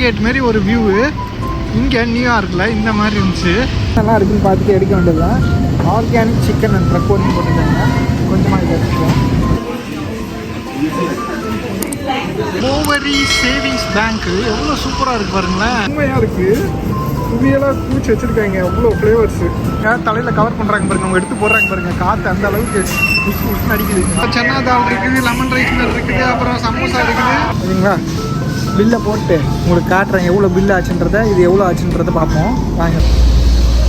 Gate மாரி ஒரு view இங்கே நியூயார்க்கில் இந்த மாதிரி இருந்துச்சு. நல்லா இருக்குன்னு பார்த்துட்டு எடுக்க வேண்டியதுதான். ஆர்கானிக் சிக்கன் அண்ட் ட்ரக்கோன்னு போட்டுருக்காங்க. கொஞ்சமாக இதை எடுத்துக்கலாம். ஓவரி சேவிங்ஸ் பேங்க் எவ்வளோ சூப்பராக இருக்கு பாருங்களேன். உண்மையாக இருக்கு. புவியெல்லாம் பூச்சி வச்சிருக்காங்க. அவ்வளோ ஃப்ளேவர்ஸ் தலையில் கவர் பண்ணுறாங்க பாருங்க. அவங்க எடுத்து போடுறாங்க பாருங்க. காற்று அந்த அளவுக்கு உஸ் உஸ்னு அடிக்குது. சன்னா தால் இருக்குது லெமன் ரைஸ் இருக்குது அப்புறம் சமோசா இருக்குது. சரிங்களா? பில்லை போட்டு உங்களுக்கு காட்டுறேன் எவ்வளோ பில் ஆச்சுன்றதை இது எவ்வளோ ஆச்சுன்றதை பார்ப்போம். வாங்க.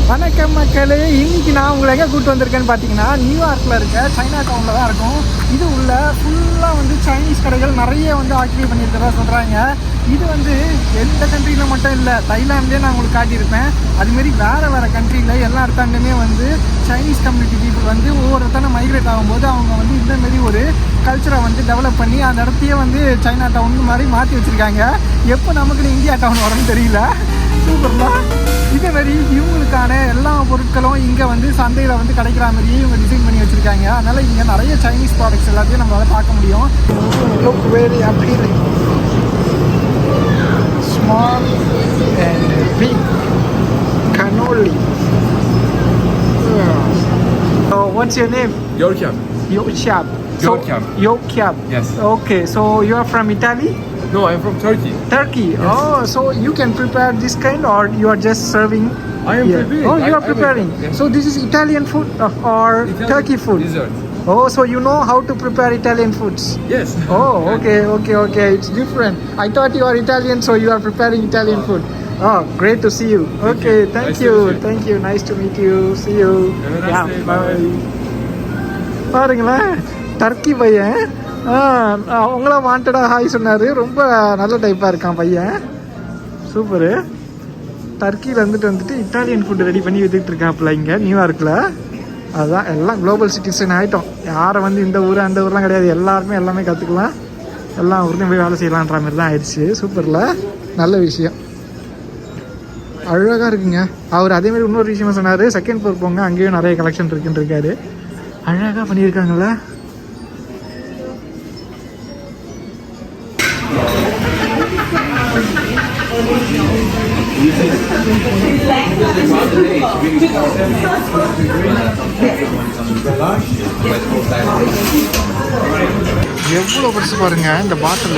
வணக்கம் மக்களே. இன்னைக்கு நான் உங்களை எங்கே கூப்பிட்டு வந்திருக்கேன்னு பார்த்தீங்கன்னா நியூயார்க்கில் இருக்க சைனா டவுனில் தான் இருக்கும். இது உள்ள ஃபுல்லாக வந்து சைனீஸ் கடைகள் நிறைய வந்து ஆக்கிபை பண்ணியிருக்கிறதா சொல்கிறாங்க இது வந்து எந்த கண்ட்ரியில் மட்டும் இல்லை தைலாண்ட்லேயே நான் உங்களுக்கு காட்டியிருப்பேன். அதுமாரி வேறு வேறு கண்ட்ரியில் எல்லா இடத்தாண்டுமே வந்து சைனீஸ் கம்யூனிட்டி பீப்புள் வந்து ஒவ்வொருத்தனை மைக்ரேட் ஆகும்போது அவங்க வந்து இந்தமாரி ஒரு கல்ச்சரை வந்து டெவலப் பண்ணி அந்த இடத்தையே வந்து சைனா டவுன் மாதிரி மாற்றி வச்சுருக்காங்க. எப்போ நமக்கு இந்தியா டவுன் வரும்னு தெரியல. சூப்பர்ல இதே மாதிரி இவங்களுக்கான எல்லா பொருட்களும் இங்கே வந்து சந்தையில் வந்து கிடைக்கிற மாதிரியே இவங்க டிசைன் பண்ணி வச்சுருக்காங்க அதனால் இங்கே நிறைய சைனீஸ் ப்ராடக்ட்ஸ் எல்லாத்தையும் நம்மளால் பார்க்க முடியும் look very appealing small and big cannoli What's your name? Yorkshire. Yokyab. Yokyab. Yokyab. Yes. Okay, so you are from Italy? No, I'm from Turkey. Turkey. Oh, so you can prepare this kind, or you are just serving? I am here? preparing. Oh, you I- are I will- preparing. yes. So this is Italian food uh, or Italian Turkey food? Dessert. Oh, so you know how to prepare Italian foods? Yes. Oh, okay, okay, okay. It's different. I thought you are Italian, so you are preparing Italian food. Oh, great to see you. Okay, you. thank Nice to you, meet you. thank you. Nice to meet you. See you. Have a nice day. Bye. பாருங்களேன் Turkey பையன் ஆ, வாண்டடாக hi சொன்னார். ரொம்ப நல்ல டைப்பாக இருக்கான் பையன். Super டர்க்கியில் வந்துட்டு வந்துட்டு இட்டாலியன் ஃபுட் ரெடி பண்ணி வித்துட்டு இருக்காப்புல இங்கே நியூயார்க்கில் அதுதான் எல்லாம் குளோபல் சிட்டிசன் ஆகிட்டோம் யாரை வந்து இந்த ஊர் அந்த ஊர்லாம் கிடையாது. எல்லாருமே எல்லாமே கற்றுக்கலாம் எல்லா ஊர்லேயும் போய் வேலை செய்யலான்ற மாதிரி தான் ஆயிடுச்சு சூப்பரில் நல்ல விஷயம். அழகாக இருக்குங்க. அவர் அதேமாதிரி இன்னொரு விஷயமா சொன்னார். செகண்ட் ஃப்ளோர் போங்க அங்கேயும் நிறைய கலெக்ஷன் இருக்குன்னு இருக்காரு. அழகாக பண்ணியிருக்காங்களே எவ்வளோ பெருசு பாருங்க இந்த பாட்டில்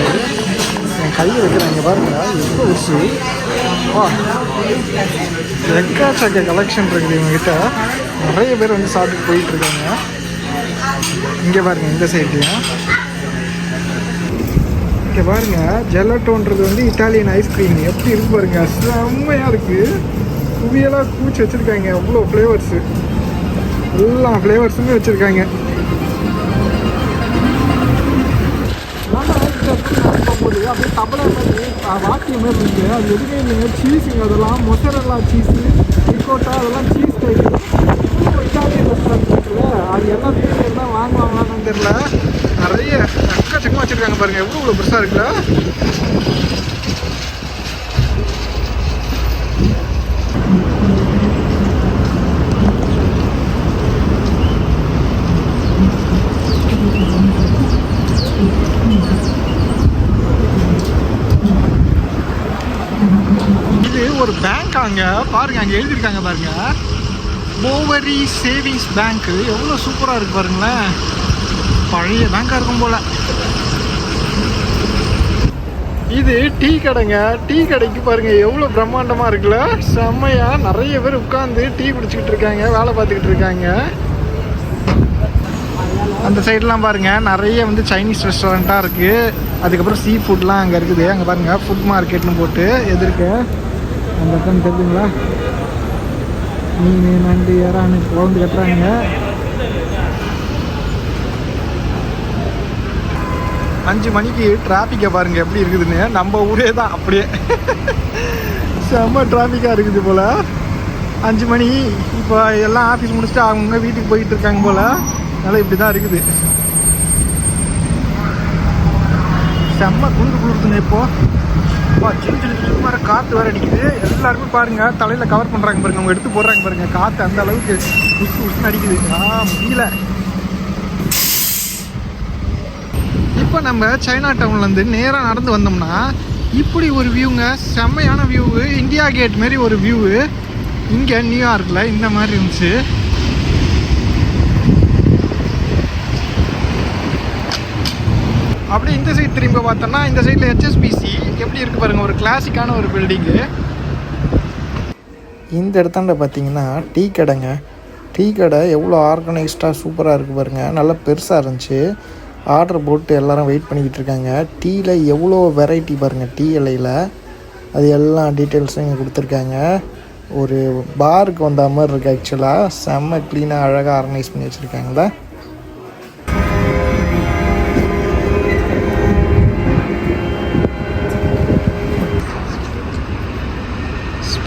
என் கையில் வைக்கிறாங்க பாருங்க எவ்வளோ பெருசு. வா. எக்காச்சக்க கலெக்ஷன் இருக்குது இவங்ககிட்ட. நிறைய பேர் வந்து சாப்பிட்டு போயிட்டு இருக்காங்க. இங்கே பாருங்க இந்த சைட்லையும் இங்கே பாருங்க ஜெலட்டோன்றது வந்து இட்டாலியன் ஐஸ்கிரீம் எப்படி இருக்கு பாருங்க செம்மையாக இருக்குது குவியலாக கூச்சி வச்சுருக்காங்க. அவ்வளோ ஃப்ளேவர்ஸு எல்லா ஃப்ளேவர்ஸுமே வச்சுருக்காங்க போது அப்படியே தபலா மாதிரி அஹ், வாக்கியம் மாதிரி இருக்கு அது எதுவுமே இல்லைங்க சீஸுங்க அதெல்லாம் மொசரெல்லா சீஸு ரிகோட்டா அதெல்லாம் சீஸ் டைப் இட்டாலியன் ரெஸ்டாரண்ட் இருக்குல்ல அது எல்லாத்தையும் எல்லாம் வாங்குவாங்களான்னு தெரில நிறைய எக்கச்சக்கமாக வச்சுருக்காங்க. பாருங்கள் எவ்வளோ இவ்வளோ பெருசாக இருக்குல்ல இது ஒரு பேங்க் பாருங்க அங்கே எழுதியிருக்காங்க பாருங்க. போவரி சேவிங்ஸ் பேங்க்கு எவ்வளோ சூப்பராக இருக்கு பாருங்களேன். பழைய பேங்காக இருக்கும் போல. இது டீ கடைங்க டீ கடைக்கு பாருங்க எவ்வளோ பிரம்மாண்டமாக இருக்குல்ல. செம்மையா நிறைய பேர் உட்காந்து டீ குடிச்சிக்கிட்டு இருக்காங்க வேலை பார்த்துக்கிட்டு இருக்காங்க. அந்த சைட்லாம் பாருங்க நிறைய வந்து சைனீஸ் ரெஸ்டாரண்ட்டாக இருக்குது அதுக்கப்புறம் சீ ஃபுட்லாம் அங்கே இருக்குது. அங்கே பாருங்கள் ஃபுட் மார்க்கெட்னு போட்டு எதிர்க்க. அந்த பக்கம் தெரியுங்களா மீன் நண்டு இறான்னு குழந்து கட்டுறாங்க அஞ்சு மணிக்கு டிராஃபிக்கை பாருங்க எப்படி இருக்குதுன்னு. நம்ம ஊரே தான் அப்படியே. செம்ம டிராஃபிக்காக இருக்குது போல். அஞ்சு மணி இப்போ எல்லாம் ஆஃபீஸ் முடிச்சுட்டு அவங்க வீட்டுக்கு போயிட்டு இருக்காங்க போல். அதனால் இப்படி தான் இருக்குது. செம்ம குளிர் குளிர்துங்க இப்போது அப்பா சின்ன சின்ன சின்ன மாதிரி காற்று வேறு அடிக்குது. எல்லாருமே பாருங்க தலையில் கவர் பண்ணுறாங்க பாருங்க அவங்க எடுத்து போடுறாங்க பாருங்க காற்று அந்த அளவுக்கு உசு உசுன்னு அடிக்குது. ஆ முடியல. இப்போ நம்ம சைனா டவுன்லேருந்து நேராக நடந்து வந்தோம்னா இப்படி ஒரு வியூங்க செம்மையான வியூவு இந்தியா கேட் மாதிரி ஒரு வியூவு இங்கே நியூயார்க்கில் இந்த மாதிரி இருந்துச்சு. அப்படியே இந்த சைடு திரும்ப பார்த்தோம்னா இந்த சைடில் ஹெச்எஸ்பிசி எப்படி இருக்குது பாருங்கள் ஒரு கிளாசிக்கான ஒரு பில்டிங்கு இந்த இடத்தாண்ட பார்த்தீங்கன்னா டீ கடைங்க. டீ கடை எவ்வளோ ஆர்கனைஸ்டாக சூப்பராக இருக்குது பாருங்கள் நல்லா பெருசாக இருந்துச்சு. ஆர்டர் போட்டு எல்லோரும் வெயிட் பண்ணிக்கிட்டு இருக்காங்க. டீயில் எவ்வளோ வெரைட்டி பாருங்கள் டீ இலையில். அது எல்லா டீட்டெயில்ஸும் இங்கே கொடுத்துருக்காங்க. ஒரு பாருக்கு வந்த மாதிரி இருக்குது ஆக்சுவலாக செம்ம க்ளீனாக அழகாக ஆர்கனைஸ் பண்ணி வச்சுருக்காங்களா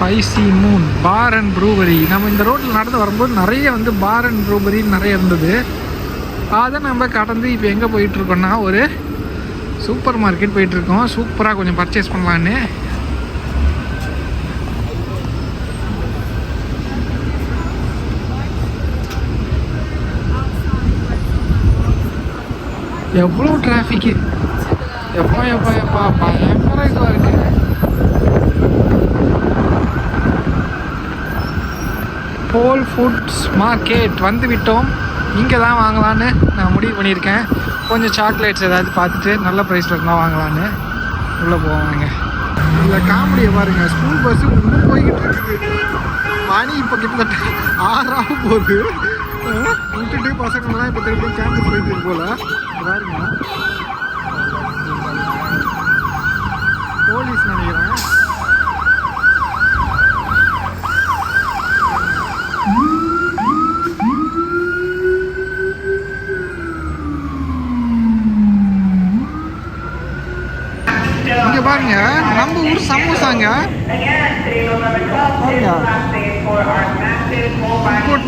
spicy moon bar and brewery. நம்ம இந்த ரோட்டில் நடந்து வரும்போது நிறைய வந்து பார் அண்ட் ப்ரூவரி நிறைய இருந்தது. அதை நம்ம கடந்து இப்போ எங்கே போயிட்டுருக்கோன்னா ஒரு சூப்பர் மார்க்கெட் போயிட்டுருக்கோம். சூப்பராக கொஞ்சம் பர்ச்சேஸ் பண்ணலான்னு. எவ்வளோ டிராஃபிக்கு எப்போ எப்போ எப்பா பயங்கர இதுவாக இருக்குது போல் ஃபுட்ஸ் மார்க்கெட் வந்து விட்டோம். இங்கே தான் வாங்கலான்னு நான் முடிவு பண்ணியிருக்கேன். கொஞ்சம் சாக்லேட்ஸ் ஏதாவது பார்த்துட்டு நல்ல ப்ரைஸில் இருந்தால் வாங்கலான்னு. உள்ளே போவாங்க இல்லை காமெடியை பாருங்கள் ஸ்கூல் பஸ்ஸு இன்னும் போய்கிட்டு இருக்குது. மணி இப்போ கிட்டத்தட்ட ஆறாக போகுது. விட்டுட்டு பசங்கள்லாம் இப்போ திருப்பி கேம்பஸ் போயிட்டு போல. பாருங்க போலீஸ் நினைக்கிறேன் இங்க பாருங்க நம்ம ஊர் சமோசாங்க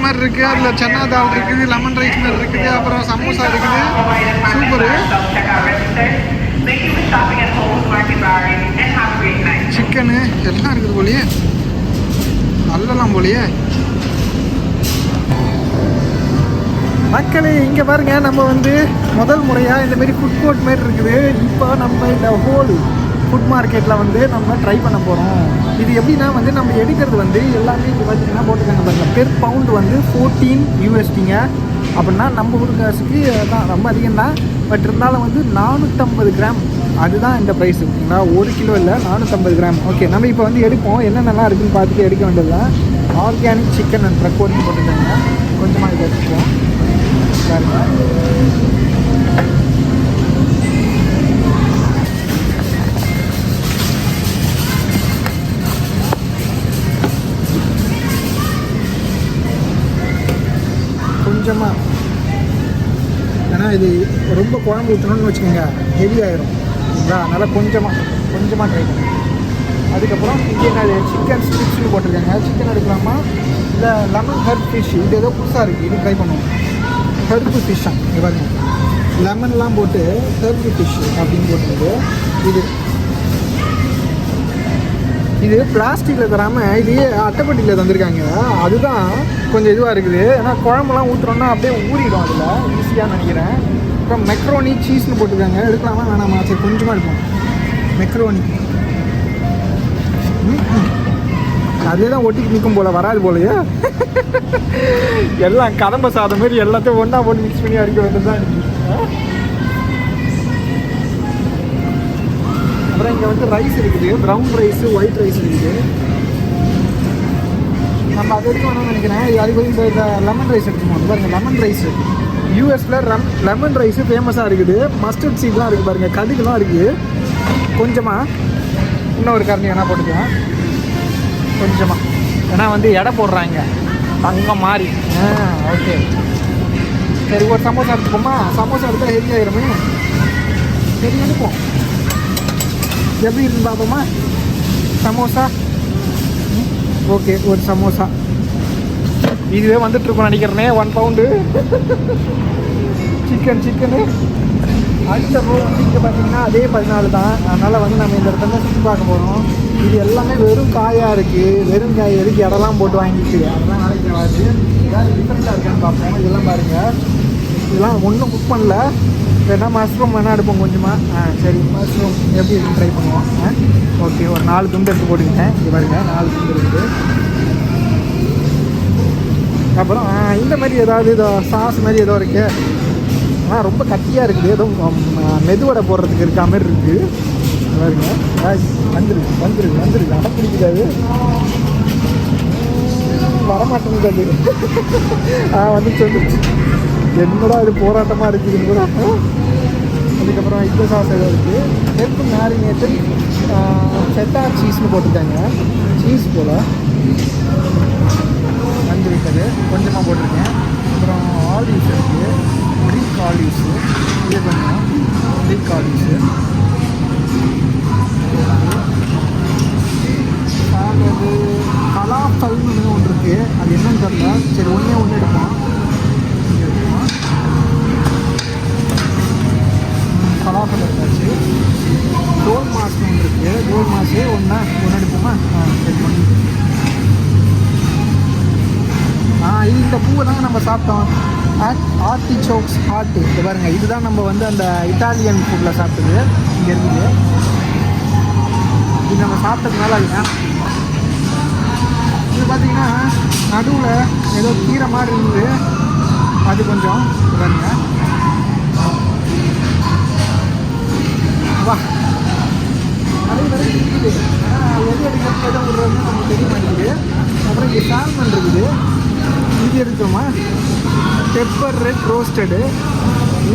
பாருங்க கேரளில் சன்னா தால் இருக்குது லெமன் ரைஸ் மாதிரி இருக்குது அப்புறம் சமோசா இருக்குது. சூப்பரு. சிக்கனு எல்லாம் இருக்குது போலியே. நல்லலாம் போலியே. மக்களே இங்கே பாருங்க நம்ம வந்து முதல் முறையாக இந்த மாதிரி ஃபுட் கோர்ட் மாதிரி இருக்குது. இப்போ நம்ம இந்த ஹோல் ஃபுட் மார்க்கெட்டில் வந்து நம்ம ட்ரை பண்ண போகிறோம் இது எப்படின்னா வந்து நம்ம எடுக்கிறது வந்து எல்லாமே இப்போ பார்த்தீங்கன்னா போட்டுருக்காங்க பாருங்க. பெர் பவுண்ட் வந்து ஃபோர்டீன் யூஎஸ்டிங்க அப்படின்னா நம்ம ஊர் காசுக்கு தான் ரொம்ப அதிகம் தான் பட் இருந்தாலும் வந்து நானூற்றம்பது கிராம் அதுதான் இந்த ப்ரைஸ் ஓகேங்களா ஒரு கிலோ இல்லை நானூற்றம்பது கிராம் ஓகே நம்ம இப்போ வந்து எடுப்போம். என்னென்னலாம் இருக்குதுன்னு பார்த்துட்டு எடுக்க வேண்டியதுதான். ஆர்கானிக் சிக்கன் அண்ட் ப்ரக்கோரின்னு போட்டுருக்காங்க. கொஞ்சமாக இதை எடுத்துப்போம் கொஞ்சமாக ஏன்னா இது ரொம்ப குழம்பு ஊற்றணும்னு வச்சுக்கோங்க ஹெவி ஆயிரும். சரிங்களா அதனால் கொஞ்சமாக கொஞ்சமாக ட்ரை பண்ணுங்க அதுக்கப்புறம் இங்கே என்ன சிக்கன் ஸ்டிக்ஸ்னு போட்டிருக்காங்க. சிக்கன் எடுக்கலாமா? இல்லை லெமன் ஹர்ப் ஃபிஷ் இது ஏதோ புதுசாக இருக்குது இது ட்ரை பண்ணுவோம். ஹர்பு ஃபிஷ்ஷா இங்கே பாருங்க. லெமன்லாம் போட்டு ஹர்பு ஃபிஷ் அப்படின்னு போட்டிருக்கு. இது இது பிளாஸ்டிக்கில் தராமல் இதையே அட்டைப்பட்டியில் தந்திருக்காங்க. அதுதான் கொஞ்சம் இதுவாக இருக்குது. ஏன்னா குழம்புலாம் ஊற்றுறோன்னா அப்படியே ஊறிடும் அதில். ஈஸியாக நினைக்கிறேன். அப்புறம் மெக்ரோனி சீஸ்னு போட்டிருக்காங்க. எடுக்கலாமா வேணாமா? சரி கொஞ்சமாக இருக்கும் மெக்ரோனி அதே தான் ஒட்டிக்கு நிற்கும் போல வராது போலயே. எல்லாம் கடம்ப சாதம் மாதிரி எல்லாத்தையும் ஒன்றா போட்டு மிக்ஸ் பண்ணி அடிக்க வேண்டியது தான் அப்புறம் இங்கே வந்து ரைஸ் இருக்குது. ப்ரௌன் ரைஸு ஒயிட் ரைஸ் இருக்குது. நம்ம அது எடுக்க வேணும்னு நினைக்கிறேன். அதுக்கு இந்த லெமன் ரைஸ் எடுத்துக்கோங்க. பாருங்கள் லெமன் ரைஸ் யூஎஸில் ரம் லெமன் ரைஸு ஃபேமஸாக இருக்குது. மஸ்டர்ட் சீட்லாம் இருக்குது பாருங்கள் கடுகுலாம் இருக்குது கொஞ்சமாக இன்னும் ஒரு கரண்டி வேணால் போட்டுக்கலாம். கொஞ்சமாக ஏன்னா வந்து எடை போடுறாங்க. அங்கே மாறி ஆ ஓகே சரி ஒரு சமோசா எடுத்துக்கோமா? சமோசா எடுத்தால் ஹெவி ஆகிருமே சரி எடுப்போம். எப்படி இருக்கு பார்ப்போமா சமோசா ஓகே ஒரு சமோசா இதுவே வந்துட்டு இருக்கோம் நினைக்கிறேனே ஒன் பவுண்டு சிக்கன் சிக்கனு அடுத்த ரோ வந்து இங்கே பார்த்தீங்கன்னா அதே பதினாலு தான். அதனால் வந்து நம்ம இந்த இடத்துல சுற்றி பார்க்க போகிறோம் இது எல்லாமே வெறும் காயாக இருக்குது வெறும் காய் எதுக்கு இடம்லாம் போட்டு வாங்கிட்டு? அதெல்லாம் நாளைக்கு வராது ஏதாவது டிஃப்ரெண்ட்டாக இருக்கான்னு பார்ப்போம். இதெல்லாம் பாருங்கள் இதெல்லாம் ஒன்றும் குக் பண்ணல. வேணால் மஷ்ரூம் வேணால் எடுப்போம் கொஞ்சமாக ஆ சரி மஷ்ரூம் எப்படி ட்ரை பண்ணுவோம். ஆ ஓகே ஒரு நாலு துண்டு எடுத்து போட்டுக்கிட்டேன். இது பாருங்க நாலு துண்டு இருக்குது அப்புறம் இந்த மாதிரி ஏதாவது இதோ சாஸ் மாதிரி ஏதோ இருக்குது ஆனால் ரொம்ப கட்டியாக இருக்குது. ஏதோ மெதுவடை போடுறதுக்கு இருக்கா மாதிரி இருக்குது பாருங்க. வந்துருக்கு வந்துருக்கு வந்துருக்கு. அடம் பிடிக்காது வரமாட்டேங்குது அது. ஆ வந்து வந்துருச்சு. என்னடா இது போராட்டமாக இருக்குதுன்னு கூட அதுக்கப்புறம் இந்த சாஸ் ஏதோ இருக்குது ஹெல்ப் மேரினேட்டட் செட்டா சீஸ்னு போட்டிருக்காங்க. சீஸ் போல். வந்து விட்டது. கொஞ்சமாக போட்டிருக்கேன். அப்புறம் ஆலிவ்ஸ் இருக்குது க்ரீக் ஆலிவ்ஸு இது கொஞ்சம் க்ரீக் ஆலிவ்ஸு அது கலாஃபல்னு ஒன்று இருக்குது அது என்னன்னு தெரியல. சரி ஒன்றே ஒன்று எடுப்போம். ம், பலாப்பழம் எடுத்தாச்சு டோல் ஒன்று இருக்குது டோல் மாசு ஒன்றா ஒன்று எடுப்போமா? ஆ சரி பண்ணி. ஆ இது இந்த பூவை தாங்க நம்ம சாப்பிட்டோம். ஆர்டி சோக்ஸ் ஹார்ட்டு இது பாருங்க இதுதான் நம்ம வந்து அந்த இட்டாலியன் ஃபுட்டில் சாப்பிட்டது. இங்கே இருக்குது. இது நம்ம சாப்பிட்டதுனால அதுங்க இது பார்த்தீங்கன்னா நடுவில் ஏதோ கீரை மாதிரி இருந்தது அது கொஞ்சம் பாருங்கள் வா. நிறைய எது எடுக்கிறது எதை விடுறதுன்னு நமக்கு தெரிய மாட்டேங்குது. அப்புறம் இங்கே சால்மன் இருக்குது. இது எடுத்தோமா? பெப்பர் ரெட் ரோஸ்டடு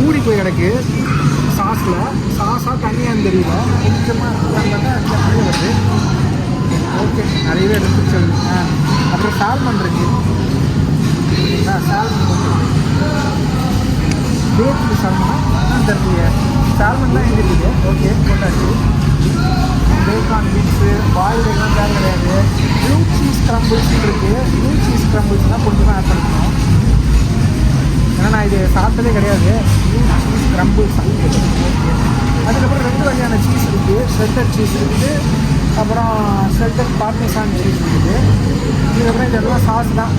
ஊடி போய் கிடக்கு. சாஸில் சாஸாக தனியான்னு தெரியல. கொஞ்சமாக பார்த்தா வருது. ஓகே நிறையவே எடுத்து அது. ஆ அப்புறம் சால்மன் இருக்கு. ஆ சால்மன் கொஞ்சம் சால்மனா தெரியல சால்மன் தான் எங்கே இருக்குது ஓகே போட்டாச்சு. பேக்கான் பீட்ஸு பாயில் எல்லாம் தேவை கிடையாது. ப்ளூ சீஸ் கிரம்பிள்ஸ் இருக்குது ப்ளூ சீஸ் கிரம்பிள்ஸ்னால் கொஞ்சமாக ஆட் பண்ணிக்கணும். ஏன்னா நான் இது சாப்பிட்டதே கிடையாது. ப்ளூ சீஸ் கிரம்பிள்ஸ் ஓகே அதுக்கப்புறம் ரெண்டு வகையான சீஸ் இருக்குது ஷ்ரெட்டட் சீஸ் இருக்குது. அப்புறம் ஷ்ரெட்டட் பார்மேசான் சீஸ் இருக்குது. இதுக்கப்புறம் இதெல்லாம் சாஸ் தான்.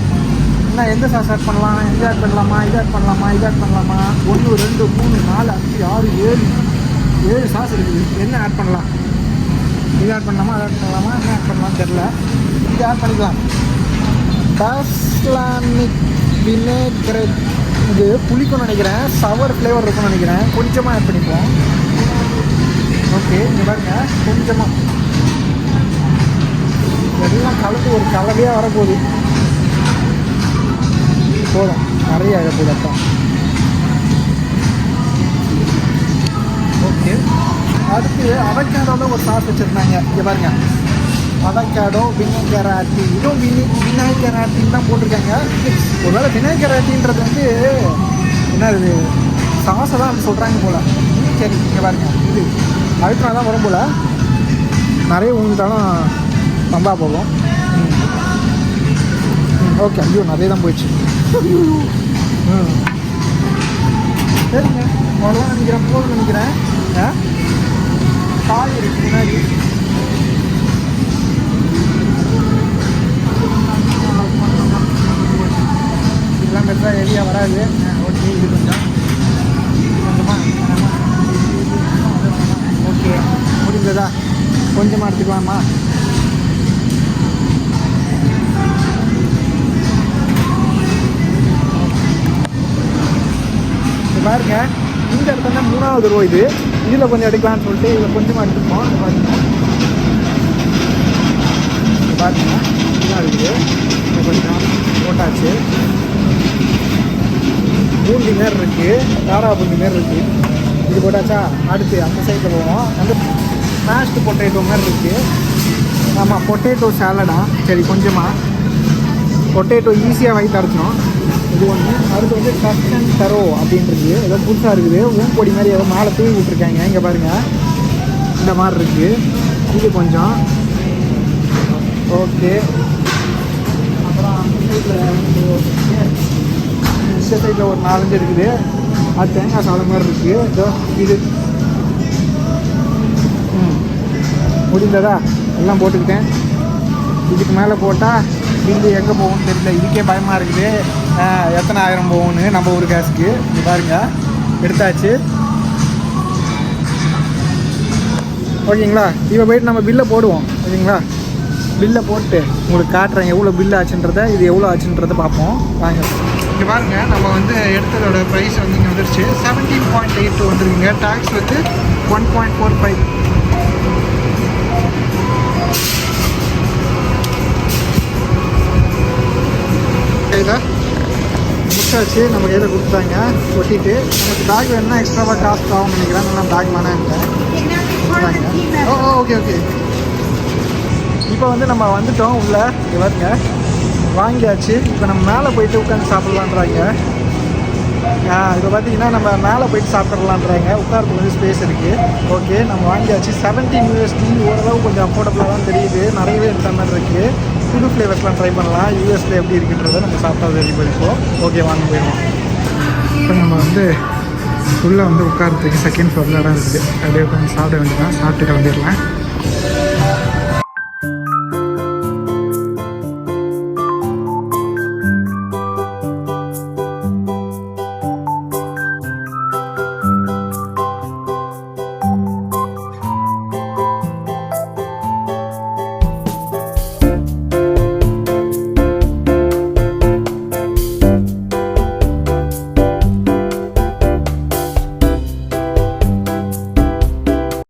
என்ன எந்த சாஸ் ஆட் பண்ணலாம்? இது ஆட் பண்ணலாமா? இது ஆட் பண்ணலாமா? இது ஆட் பண்ணலாமா? ஒன்று ரெண்டு மூணு நாலு அஞ்சு ஆறு ஏழு ஏழு சாஸ் இருக்குது. என்ன ஆட் பண்ணலாம்? இது ஆட் பண்ணலாமா? அது ஆட் பண்ணலாமா? என்ன ஆட் பண்ணலாம் தெரில இது ஆட் பண்ணிக்கலாம். டாஸ்லாமிக் வினேக்ரெட் இது புளிக்கும்னு நினைக்கிறேன். சவர் ஃப்ளேவர் இருக்கும்னு நினைக்கிறேன். கொஞ்சமாக ஆட் பண்ணிப்போம். ஓகே இங்கே பாருங்க. கொஞ்சமாக எல்லாம் கலந்து ஒரு கலவையாக வரப்போகுது. போதும். நிறைய இழப்பு அப்போ ஓகே. அடுத்து அவக்காடோவில் ஒரு சாஸ் வச்சுருந்தாங்க. இங்கே பாருங்கள் அவக்காடோ வினைகராட்டி இதுவும் வினி விநாயகராட்டின்னு தான் போட்டிருக்காங்க. ஒருவேளை விநாயகராட்டின்றது வந்து என்ன இது சாஸை தான் சொல்கிறாங்க போல். சரி இங்கே பாருங்கள் இது அழுத்தினா தான் வரும் போல். நிறைய உங்கள்கிட்டாலும் பம்பா போகும். ஓகே. ஐயோ நிறைய தான் போயிடுச்சு. சரிங்க அவ்வளோதான் நினைக்கிறேன். போதும் நினைக்கிறேன் காய் இருக்கு. முன்னாடி. இதெல்லாம் பெருசாக ஏரியா வராது ஓகே. இது கொஞ்சம். கொஞ்சமாக ஓகே முடிஞ்சதா? கொஞ்சமாக எடுத்துக்கலாமா? இது பாருங்க இந்த இடத்துல தான் மூணாவது ரோ இது. இதில் கொஞ்சம் எடுக்கலாம்னு சொல்லிட்டு இதில் கொஞ்சமாக எடுத்துப்போம். இது பாருங்க. இது பாருங்க. இதுதான் இருக்குது இது கொஞ்சம் போட்டாச்சு. பூண்டி மாரி இருக்குது தாரா பூண்டி மாரி இருக்குது இது போட்டாச்சா? அடுத்து அந்த சைடில் போவோம். அந்த மேஷ்டு பொட்டேட்டோ மாதிரி இருக்குது ஆமாம் பொட்டேட்டோ சாலடா சரி கொஞ்சமாக பொட்டேட்டோ ஈஸியாக வாங்கி தரச்சோம் இது ஒன்று அடுத்து வந்து கஸ்டன் தரோ அப்படின்றது. ஏதோ புதுசாக இருக்குது. ஊம்பொடி மாதிரி ஏதோ மேலே தூவி விட்ருக்காங்க இங்கே பாருங்கள் இந்த மாதிரி இருக்குது இது கொஞ்சம். ஓகே அப்புறம் அந்த சைடில் சைடில் ஒரு நாலஞ்சு இருக்குது. அது தேங்காய் சாதம் மாதிரி இருக்குது இதோ இது. ம். முடிந்ததா? எல்லாம் போட்டுக்கிட்டேன். இதுக்கு மேலே போட்டால் பில்லு எங்கே போகும்னு தெரியல. இதுக்கே பயமாக இருக்குது. எத்தனை ஆயிரம் போகும்னு நம்ம ஊர் கேஸுக்கு இது பாருங்க. எடுத்தாச்சு. ஓகேங்களா? இப்போ போயிட்டு நம்ம பில்லை போடுவோம். ஓகேங்களா பில்லை போட்டு உங்களுக்கு காட்டுறேன் எவ்வளோ பில் ஆச்சுன்றதை இது எவ்வளோ ஆச்சுன்றத பார்ப்போம். வாங்க. இங்கே பாருங்க. நம்ம வந்து எடுத்ததோட ப்ரைஸ் வந்து இங்கே வந்துருச்சு. செவன்டீன் பாயிண்ட் எயிட் வந்துருக்குங்க. டேக்ஸ் வந்து ஒன் பாயிண்ட் ஃபோர் ஃபைவ் கையில் முடிச்சாச்சு நம்ம கையில் கொடுத்தாங்க. ஒட்டிட்டு நமக்கு பேக் வேணும்னா எக்ஸ்ட்ராவாக காஸ்ட் ஆகும் நினைக்கிறேன். நான் பேக் இல்லை. ஓ ஓகே ஓகே இப்போ வந்து நம்ம வந்துட்டோம் உள்ள. இங்க பாருங்க. வாங்கியாச்சு. இப்போ நம்ம மேலே போயிட்டு உட்காந்து சாப்பிட்லான்றாங்க. இப்போ பார்த்தீங்கன்னா நம்ம மேலே போயிட்டு சாப்பிட்றலான்றாங்க உட்காரத்துக்கு வந்து ஸ்பேஸ் இருக்குது ஓகே நம்ம வாங்கியாச்சு. செவன்டீன் யூஎஸ்டி ஓரளவு கொஞ்சம் அஃபோர்டபுளாக தான் தெரியுது. நிறையவே இருக்க மாதிரி இருக்குது புது ஃப்ளேவர்ஸ்லாம் ட்ரை பண்ணலாம். யூஎஸில் எப்படி இருக்குன்றதை நம்ம சாப்பிட்டா வெளியே போயிருப்போம் ஓகே வாங்க போயிடுவோம். இப்போ நம்ம வந்து உள்ளே வந்து உட்காரத்துக்கு செகண்ட் ஃப்ளோரில் இடம் இருக்குது. அப்படியே உட்காந்து சாப்பிட வேண்டியதான் சாப்பிட்டு கிளம்பிடலாம்